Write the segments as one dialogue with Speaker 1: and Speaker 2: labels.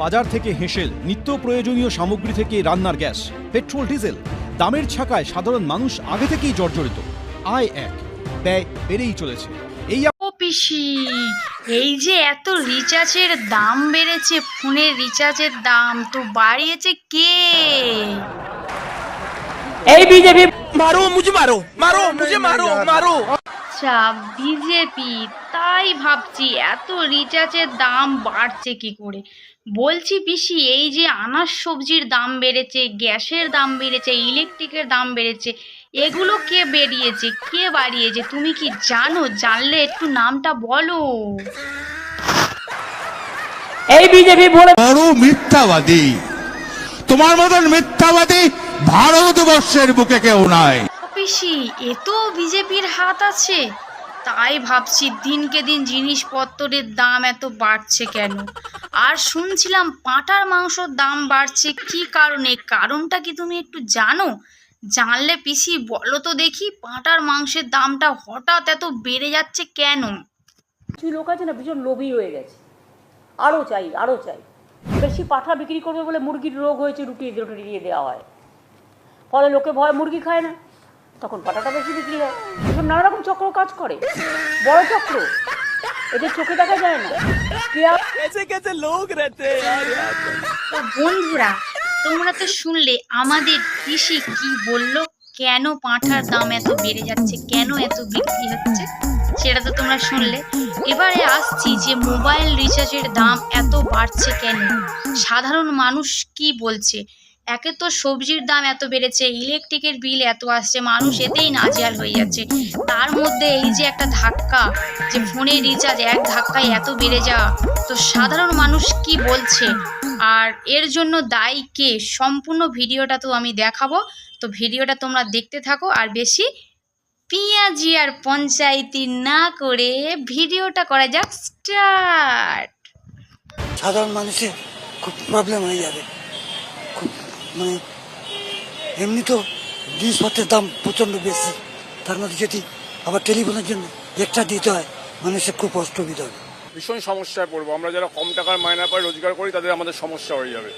Speaker 1: বাজার থেকে হেসেল নিত্য প্রয়োজনীয় সামগ্রী থেকে রান্নার গ্যাস পেট্রোল ডিজেল। দামের ছাকায় সাধারণ মানুষ আগে থেকেই জর্জরিত। আয় এক ব্যয় বেড়েই চলেছে। এই
Speaker 2: পিসি এই যে এত রিচার্জের দাম বেড়েছে ফোনের রিচার্জের দাম তো বাড়িয়েছে কে?
Speaker 3: এই বিজেপি
Speaker 4: মারো মুজে মারো মারো মুজে মারো মারো।
Speaker 2: আচ্ছা বিজেপি তাই ভাবছি এত রিচার্জের দাম বাড়ছে কি করে? বলছি পিসি এই যে আনাজ সবজির দাম বেড়েছে গ্যাসের দাম বেড়েছে ইলেকট্রিকের দাম বেড়েছে এগুলো কে বেরিয়েছে কে বাড়িয়েছে তুমি কি জানো? জানলে একটু নামটা বলো।
Speaker 3: এই বিজেপি বলে
Speaker 5: বড় মিথ্যাবাদী। তোমার মতন মিথ্যাবাদী ভারতবর্ষের বুকে কেউ নাই।
Speaker 2: পিসি এ তো বিজেপির হাত আছে। তাই ভাবছি দিনকে দিন জিনিসপত্রের দাম এত বাড়ছে কেন? আর শুনছিলাম পাঁঠার মাংসর দাম বাড়ছে, কি কারণে? কারণটা কি তুমি একটু জানো? জানলে পিসি, বলো তো দেখি পাঁঠার মাংসের দামটা হঠাৎ এত বেড়ে যাচ্ছে কেন?
Speaker 3: কিছু লোক আছে না, ভীষণ লোভী হয়ে গেছে। আরও চাই আরও চাই। বেশি পাঠা বিক্রি করবে বলে মুরগির রোগ হয়েছে, রুটি রুটি দিয়ে দেওয়া হয়। ফলে লোকে ভয়, মুরগি খায় না। তখন পাটাটা বেশি বিক্রি হয়। এসব নানা রকম চক্র কাজ করে। বড় চক্র। এটা চোখে দেখা যায় না।
Speaker 2: বন্ধুরা তোমরা তো শুনলে আমাদের কৃষি কি বলল? কেন পাঁঠার দাম এত বেড়ে যাচ্ছে? কেন এত বিক্রি হচ্ছে? সেটা তো তোমরা শুনলে। এবারে আসছি যে মোবাইল রিচার্জের দাম এত বাড়ছে কেন? সাধারণ মানুষ কি বলছে? একে তো সবজির দাম এত বেড়েছে, ইলেকট্রিকের বিল এত আসছে, মানুষ এতেই নাজেহাল হয়ে যাচ্ছে। তার মধ্যে এই যে একটা ধাক্কা, যে ফোনের রিচার্জ এক ধাক্কায় এত বেড়ে যাওয়া, তো সাধারণ মানুষ কি বলছে? আর এর জন্য দায়ী কে? সম্পূর্ণ ভিডিওটা তো আমি দেখাবো, তো ভিডিওটা তোমরা দেখতে থাকো, আর বেশি পিঁয়াজি আর পঞ্চায়েতি না করে ভিডিওটা করা যাক স্টার্ট।
Speaker 6: সাধারণ মানুষের খুব প্রবলেম হয়ে যাবে। মানে এমনি তো জিনিসপত্রের দাম প্রচণ্ড বেশি। তার মধ্যে যদি আবার টেলিফোনের জন্য এক্সট্রা দিতে হয় মানুষের খুব অসুবিধা হবে।
Speaker 7: ভীষণ সমস্যায় পড়ব। আমরা যারা কম টাকার মায়না পাই রোজগার করি তাদের আমাদের সমস্যা হয়ে যাবে।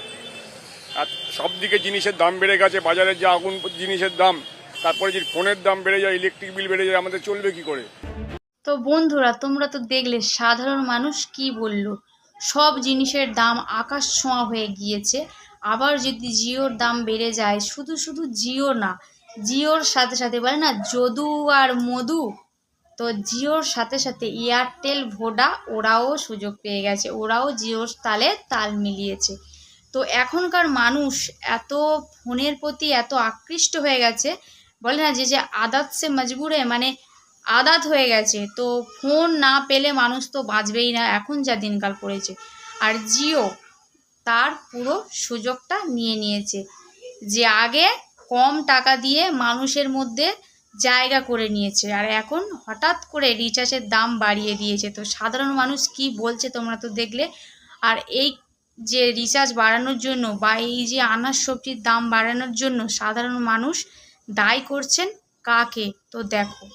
Speaker 7: আর সব দিকে জিনিসের দাম বেড়ে গেছে বাজারের যে আগুন জিনিসের দাম তারপরে যে ফোনের দাম বেড়ে যায় ইলেকট্রিক বিল বেড়ে যায় আমাদের চলবে কি করে?
Speaker 2: তো বন্ধুরা তোমরা তো দেখলে সাধারণ মানুষ কি বলল? সব জিনিসের দাম আকাশ ছোঁয়া হয়ে গিয়েছে। আবার যদি জিওর দাম বেড়ে যায়, শুধু শুধু জিও না, জিওর সাথে সাথে বলে না, যদু আর মধু, তো জিওর সাথে সাথে এয়ারটেল ভোডা ওরাও সুযোগ পেয়ে গেছে, ওরাও জিওর তালে তাল মিলিয়েছে। তো এখনকার মানুষ এত ফোনের প্রতি এত আকৃষ্ট হয়ে গেছে, বলে না যে যে আদাত সে মজবুরে মানে আদাত হয়ে গেছে, তো ফোন না পেলে মানুষ তো বাঁচবেই না, এখন যা দিনকাল পড়েছে। আর জিও তার পুরো সুযোগটা নিয়ে নিয়েছে। যে আগে কম টাকা দিয়ে মানুষের মধ্যে জায়গা করে নিয়েছে। আর এখন হঠাৎ করে রিচার্জের দাম বাড়িয়ে দিয়েছে। তো সাধারণ মানুষ কি বলছে তোমরা তো দেখলে? আর এই যে রিচার্জ বাড়ানোর জন্য বা এই যে আনাজ সবজির দাম বাড়ানোর জন্য সাধারণ মানুষ দায়ী করছেন কাকে? তো দেখো।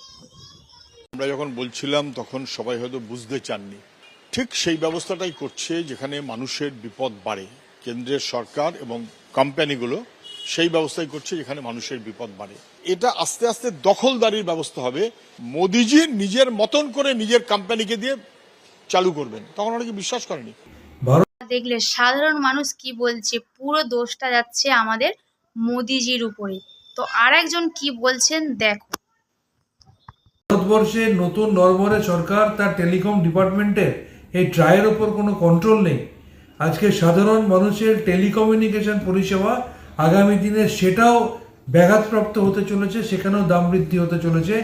Speaker 8: আমরা যখন বলছিলাম, তখন সবাই হয়তো বুঝতে চাননি। ঠিক সেই ব্যবস্থাটাই করছে যেখানে মানুষের বিপদ বাড়ে। কেন্দ্রের সরকার এবং কোম্পানিগুলো সেই ব্যবস্থাই করছে যেখানে মানুষের বিপদ বাড়ে। এটা আস্তে আস্তে দখলদারির ব্যবস্থা হবে। মোদিজি নিজের মতন করে নিজের কোম্পানিকে দিয়ে চালু করবেন। তখন অনেকে বিশ্বাস করেনি।
Speaker 2: দেখলে সাধারণ মানুষ কি বলছে? পুরো দোষটা যাচ্ছে আমাদের মোদিজির উপরে। তো আর একজন কি বলছেন দেখো।
Speaker 9: ভারতবর্ষে নতুন নরবরে সরকার তার টেলিকম ডিপার্টমেন্টের এই ট্রায়ের ওপর কোনো কন্ট্রোল নেই। আজকে সাধারণ মানুষের টেলিকমিউনিকেশন পরিষেবা আগামী দিনে সেটাও ব্যাঘাতপ্রাপ্ত হতে চলেছে, সেখানেও দাম বৃদ্ধি হতে চলেছে।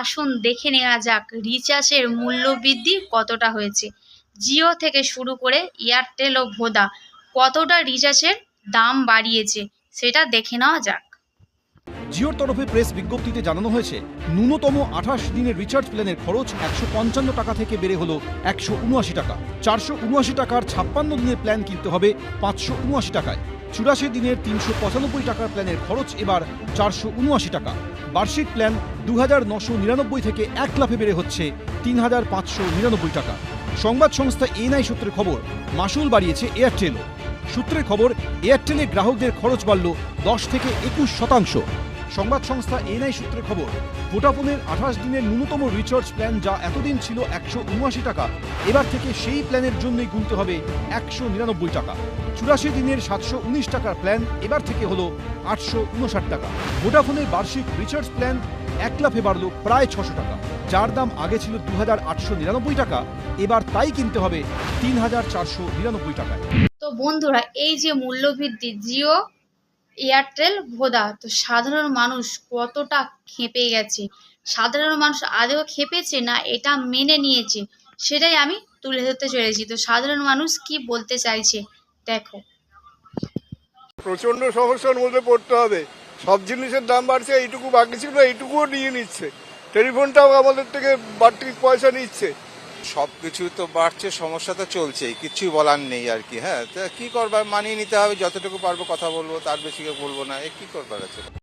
Speaker 2: আসুন দেখে নেওয়া যাক রিচার্জের মূল্য বৃদ্ধি কতটা হয়েছে। জিও থেকে শুরু করে এয়ারটেল ও ভোদা কতটা রিচার্জের দাম বাড়িয়েছে, সেটা দেখে নেওয়া যাক।
Speaker 1: জিওর তরফে প্রেস বিজ্ঞপ্তিতে জানানো হয়েছে, ন্যূনতম আঠাশ দিনের রিচার্জ প্ল্যানের খরচ একশো পঞ্চান্ন টাকা থেকে বেড়ে হলো একশো টাকা। চারশো উনআশি টাকার ছাপ্পান্ন দিনের প্ল্যান কিনতে হবে পাঁচশো উনআশি টাকায়। চুরাশি দিনের তিনশো পঁচানব্বই টাকার প্ল্যানের খরচ এবার চারশো উনআশি টাকা। বার্ষিক প্ল্যান দু হাজার নশো নিরানব্বই থেকে এক লাফে বেড়ে হচ্ছে তিন হাজার পাঁচশো নিরানব্বই টাকা। সংবাদ সংস্থা এনআই সূত্রে খবর মাসুল বাড়িয়েছে এয়ারটেলও সূত্রের খবর, এয়ারটেলে গ্রাহকদের খরচ বাড়ল দশ থেকে একুশ শতাংশ। সংবাদ সংস্থা এনআই সূত্রে খবর, ভোডাফোনের আঠাশ দিনের ন্যূনতম রিচার্জ প্ল্যান যা এতদিন ছিল একশো উনআশি টাকা, এবার থেকে সেই প্ল্যানের জন্যই গুনতে হবে একশো নিরানব্বই টাকা। চুরাশি দিনের সাতশো উনিশ টাকার প্ল্যান এবার থেকে হলো আটশো উনষাট টাকা। ভোডাফোনের বার্ষিক রিচার্জ প্ল্যান এক লাফে বাড়ল প্রায় ছশো টাকা। যার দাম আগে ছিল দু হাজার আটশো নিরানব্বই টাকা, এবার তাই কিনতে হবে তিন হাজার চারশো নিরানব্বই টাকায়।
Speaker 2: তো বন্ধুরা, এই যে মূল্যবৃদ্ধি জিও এয়ারটেল ভোদা তো সাধারণ মানুষ কতটা খেপে গেছে? সাধারণ মানুষ আদেও খেপেছে না এটা মেনে নিয়েছে? সেটাই আমি তুলে ধরতে চলেছি। তো সাধারণ মানুষ কি বলতে চাইছে? দেখো।
Speaker 7: প্রচণ্ড সমস্যার মধ্যে পড়তে হবে। সব জিনিসের দাম বাড়ছে, এইটুকু বাকি ছিল, এইটুকুও নিয়ে নিচ্ছে। টেলিফোনটাও আমাদের থেকে বাড়তি পয়সা নিচ্ছে।
Speaker 10: সব কিছু তো বাড়ছে, সমস্যা তো চলছেই কিছু বলার নেই আর কি হ্যাঁ। তা কি করবার, মানিয়ে নিতে হবে, যতটুকু পারব কথা বলব, তার বেশি বলব না, এ কি করবার আছে?